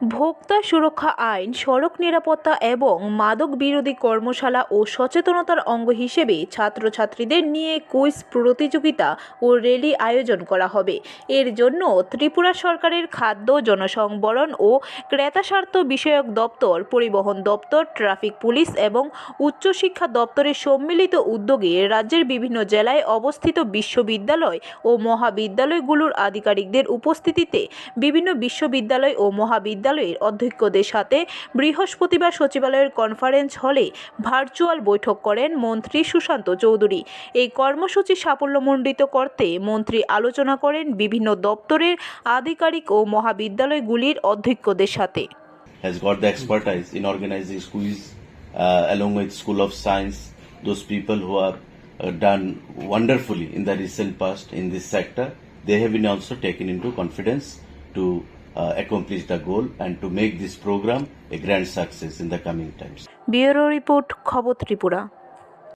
ভোক্তা সুরক্ষা আইন, সড়ক নিরাপত্তা এবং মাদক বিরোধী কর্মশালা ও সচেতনতার অঙ্গ হিসেবে ছাত্রছাত্রীদের নিয়ে কুইজ প্রতিযোগিতা ও র্যালি আয়োজন করা হবে। এর জন্য ত্রিপুরা সরকারের খাদ্য, জনসংবরণ ও ক্রেতাস্বার্থ বিষয়ক দপ্তর, পরিবহন দপ্তর, ট্রাফিক পুলিশ এবং উচ্চশিক্ষা দপ্তরের সম্মিলিত উদ্যোগে রাজ্যের বিভিন্ন জেলায় অবস্থিত বিশ্ববিদ্যালয় ও মহাবিদ্যালয়গুলোর আধিকারিকদের উপস্থিতিতে বিভিন্ন বিশ্ববিদ্যালয় ও মহাবিদ্যালয়ের অধ্যক্ষদের সাথে বৃহস্পতিবার সচিবালয়ের কনফারেন্স হলে ভার্চুয়াল বৈঠক করেন মন্ত্রী সুশান্ত চৌধুরী এই কর্মসূচি সাফল্যমণ্ডিত করতে মন্ত্রী আলোচনা করেন বিভিন্ন দপ্তরের আধিকারিক ও মহাবিদ্যালয়গুলির অধ্যক্ষদের সাথে has got the expertise in organizing quiz uh, along with School of Science, those people who have uh, done wonderfully in the recent past in this sector, they have been also taken into confidence to uh, accomplish the goal and to make this program a grand success in the coming times. Bureau Report Khobot Tripura.